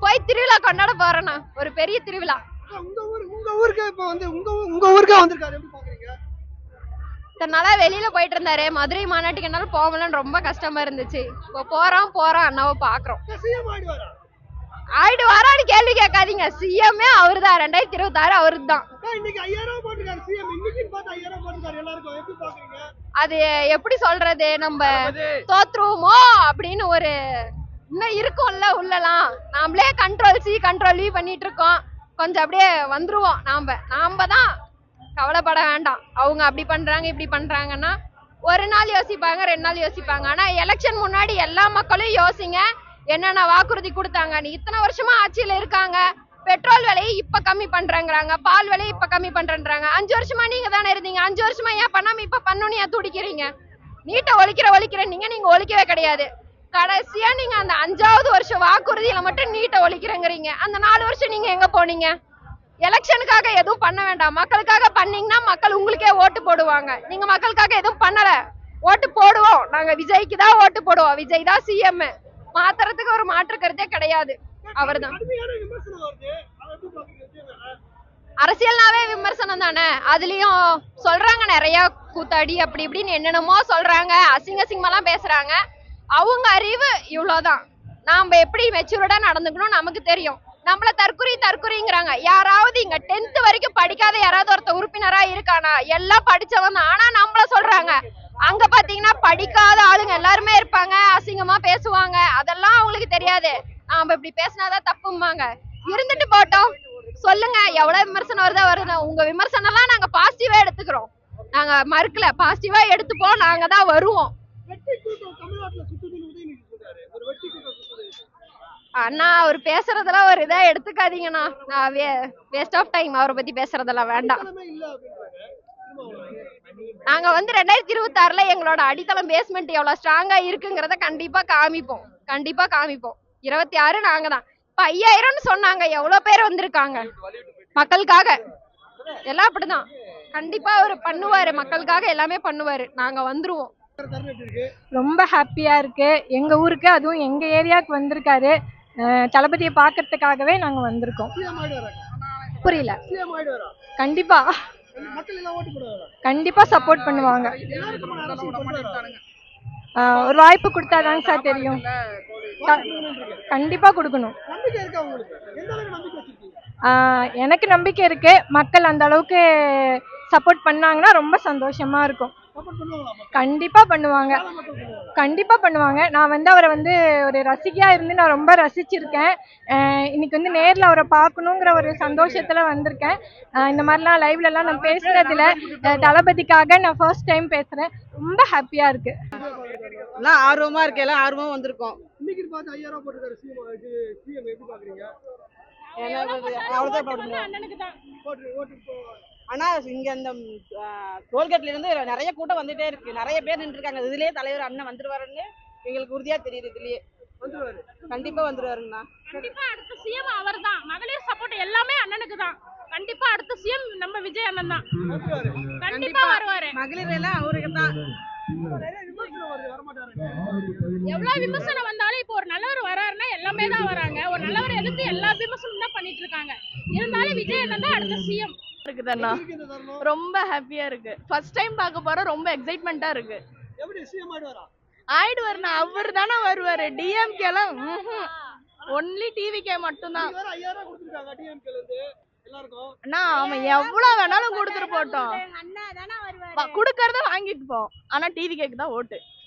போய் திருவிழா கொண்டாட போறேண்ணா. ஒரு பெரிய திருவிழா. உங்க ஊர் உங்க ஊருக்கு இப்போ வந்து உங்க ஊ- உங்க ஊருக்கே வந்திருக்காரு. எப்படி பாக்குறீங்க? இத்தனை நாளா வெளியில போயிட்டு இருந்தாரு. மதுரை மாநாட்டுக்கு என்னால போகலன்னு ரொம்ப கஷ்டமா இருந்துச்சு. இப்போ போறோம் போறோம் அண்ணாவை பாக்குறோம். சிஎம் ஆயிடுவாரா? கேள்வி கேட்காதீங்க. சிஎம்ஏ அவருதான். ரெண்டாயிரத்தி இருபத்தாறு அவரு தான் அக்கா, இன்னைக்கு ஐயாயிரம் ரூபாய் போட்டிருக்காரு சிஎம் இன்னைக்கு பார்த்து ஐயாயிரம் ரூபாய் போட்டிருக்காரு. எல்லாருக்கும் எப்படி பாக்குறீங்க? அது எப்படி சொல்றது? நம்ம தோத்துருவோமோ அப்படின்னு ஒரு இன்னும் இருக்கும்ல உள்ளலாம். நாமளே கண்ட்ரோல் சி கண்ட்ரோல் வி பண்ணிட்டு இருக்கோம் கொஞ்சம் அப்படியே வந்துருவோம் நாம நாம தான் கவலைப்பட வேண்டாம். அவங்க அப்படி பண்றாங்க இப்படி பண்றாங்கன்னா ஒரு நாள் யோசிப்பாங்க ரெண்டு நாள் யோசிப்பாங்க. ஆனா எலெக்ஷன் முன்னாடி எல்லா மக்களும் யோசிங்க என்னென்ன வாக்குறுதி கொடுத்தாங்க. நீ இத்தனை வருஷமா ஆட்சியில இருக்காங்க. பெட்ரோல் விலையை இப்ப கம்மி பண்றேங்கிறாங்க. பால் விலையை இப்ப கம்மி பண்றேன்றாங்க. அஞ்சு வருஷமா நீங்க தானே இருந்தீங்க. அஞ்சு வருஷமா ஏன் பண்ணாம இப்ப பண்ணணும் ஏன் துடிக்கிறீங்க? நீட்டை ஒழிக்கிற ஒழிக்கிற. நீங்க நீங்க ஒழிக்கவே கிடையாது. கடைசியா நீங்க அந்த அஞ்சாவது வருஷம் வாக்குறுதியில மட்டும் நீட்டை ஒழிக்கிறேங்கிறீங்க. அந்த நாலு வருஷம் நீங்க எங்க போனீங்க? எலெக்ஷனுக்காக எதுவும் பண்ண வேண்டாம். மக்களுக்காக பண்ணீங்கன்னா மக்கள் உங்களுக்கே ஓட்டு போடுவாங்க. நீங்க மக்களுக்காக எதுவும் பண்ணல. ஓட்டு போடுவோம். நாங்க விஜய்க்கு தான் ஓட்டு போடுவோம். விஜய் தான் சிஎம் மாத்துறதுக்கு ஒரு மாற்று கருத்தே கிடையாது. அவர்தான்? அரசியல்னாவே விமர்சனம் தானே? அதுலயும் சொல்றாங்க நிறைய கூத்தாடி அப்படி இப்படின்னு என்னென்னமோ சொல்றாங்க. அசிங்க அசிங்கமாலாம் பேசுறாங்க. அவங்க அறிவு இவ்வளோதான் நாம் எப்படி மெச்சூர்டா நடந்துக்கணும் நமக்கு தெரியும். நம்மள தற்குறி தற்குறிங்கிறாங்க யாராவது இங்க டென்த் வரைக்கும் படிக்காத யாராவது ஒருத்த உறுப்பினரா இருக்கானா? எல்லாம் படிச்சவன் தான். ஆனா நம்மள சொல்றாங்க. அங்க பாத்தீங்கன்னா படிக்காத ஆளுங்க எல்லாருமே இருப்பாங்க. அசிங்கமா பேசுவாங்க. அதெல்லாம் அவங்களுக்கு தெரியாது. நாம இப்படி பேசினாதான் தப்பும்பாங்க. இருந்துட்டு போட்டோம். சொல்லுங்க எவ்வளவு விமர்சனம் வருதா வருது. உங்க விமர்சனம் எல்லாம் நாங்க பாசிட்டிவா எடுத்துக்கிறோம். நாங்க மறுக்கல. பாசிட்டிவா எடுத்துப்போம். நாங்க தான் வருவோம். அண்ணா அவர் பேசுறதெல்லாம் ஒரு இதா எடுத்துக்காதீங்கண்ணா. நான் வேஸ்ட் ஆஃப் டைம் அவரை பத்தி பேசுறதெல்லாம் வேண்டாம். நாங்க வந்து ரெண்டாயிரத்தி இருபத்தாறுல எங்களோட அடித்தளம் பேஸ்மெண்ட் எவ்வளவு ஸ்ட்ராங்கா இருக்குங்கிறத கண்டிப்பா காமிப்போம். கண்டிப்பா காமிப்போம். இருபத்தி ஆறு நாங்க தான். இப்ப ஐயாயிரம்னு சொன்னாங்க. எவ்வளவு பேர் வந்திருக்காங்க? மக்களுக்காக. எல்லாம் அப்படிதான். கண்டிப்பா அவர் பண்ணுவாரு. மக்களுக்காக எல்லாமே பண்ணுவாரு. நாங்க வந்துருவோம். இருக்கு ரொம்ப ஹாப்பியாக இருக்குது எங்கள் ஊருக்கு அதுவும் எங்கள் ஏரியாவுக்கு வந்திருக்காரு. தளபதியை பார்க்கறதுக்காகவே நாங்கள் வந்திருக்கோம். புரியல. போடுவாரா கண்டிப்பாக சப்போர்ட் பண்ணுவாங்க. ஒரு வாய்ப்பு கொடுத்தாதாங்க சார் தெரியும். கண்டிப்பாக கொடுக்கணும். இருக்கா எனக்கு நம்பிக்கை இருக்குது மக்கள் அந்த அளவுக்கு சப்போர்ட் பண்ணாங்கன்னா ரொம்ப சந்தோஷமாக இருக்கும்? கண்டிப்பாக பண்ணுவாங்க. மக்கள் பண்ணுவாங்க கண்டிப்பா பண்ணுவாங்க. நான் வந்து அவரை வந்து ஒரு ரசிகையா இருந்து நான் ரொம்ப ரசிச்சிருக்கேன். இன்னைக்கு வந்து நேர்ல அவரை பார்க்கணுங்கிற ஒரு சந்தோஷத்துல வந்திருக்கேன். இந்த மாதிரிலாம் லைவ்ல எல்லாம் நான் பேசுனதுல தளபதிக்காக நான் ஃபர்ஸ்ட் டைம் பேசுறேன். ரொம்ப ஹாப்பியா இருக்கு. எல்லாம் ஆர்வமா இருக்கு எல்லாம் ஆர்வமா வந்திருக்கோம். இன்னைக்கு பார்த்து ஐயாயிரம் ரூபாய் போட்டிருக்காரு சிஎம் இது சிஎம் எப்படி பாக்குறீங்க அவ்வளவுதான் போட முடியும். ஓட்டு ஓட்டு போ ஆனா இங்க இந்த டோல்கேட்ல இருந்து நிறைய கூட்டம் வந்துட்டே இருக்கு. நிறைய பேர் நின்று இருக்காங்க இதுலயே தலைவர் அண்ணன் வந்துருவாருன்னு எங்களுக்கு உறுதியா தெரியுது இதுலயே. கண்டிப்பா வந்துருவாருங்கண்ணா. கண்டிப்பா அடுத்த சிஎம் அவர்தான். மகளிர் சப்போர்ட் எல்லாமே அண்ணனுக்கு தான் கண்டிப்பா அடுத்த சிஎம் நம்ம விஜய் அண்ணன் தான் கண்டிப்பா வருவாரு. மகளிர் எல்லாம் அவருக்கு தான் எவ்வளவு விமர்சனம் வந்தாலும் இப்போ ஒரு நல்லவர் வராருன்னா எல்லாமே தான் வராங்க. ஒரு நல்லவர் எதிர்த்து எல்லா விமர்சனம் தான் பண்ணிட்டு இருக்காங்க. இருந்தாலும் விஜய் அண்ணன் தான் அடுத்த சிஎம். இருக்குதுண்ணா. ரொம்ப ஹாப்பியா இருக்கு. ஃபர்ஸ்ட் டைம் பார்க்க போறோம் ரொம்ப எக்ஸைட்மெண்ட்டா இருக்கு. எப்படி சிஎம் ஆயிடுவாரா? ஆயிடுவாருண்ணா. அவர் தானே வருவாரு டிஎம்கே எல்லாம் ஒன்லி டிவிகே மட்டும்தான். அண்ணா அவன் எவ்வளவு வேணாலும் கொடுத்துட்டு போட்டோம். வ- கொடுக்கறத வாங்கிட்டு போம் ஆனா டிவிகேக்கு தான் ஓட்டு.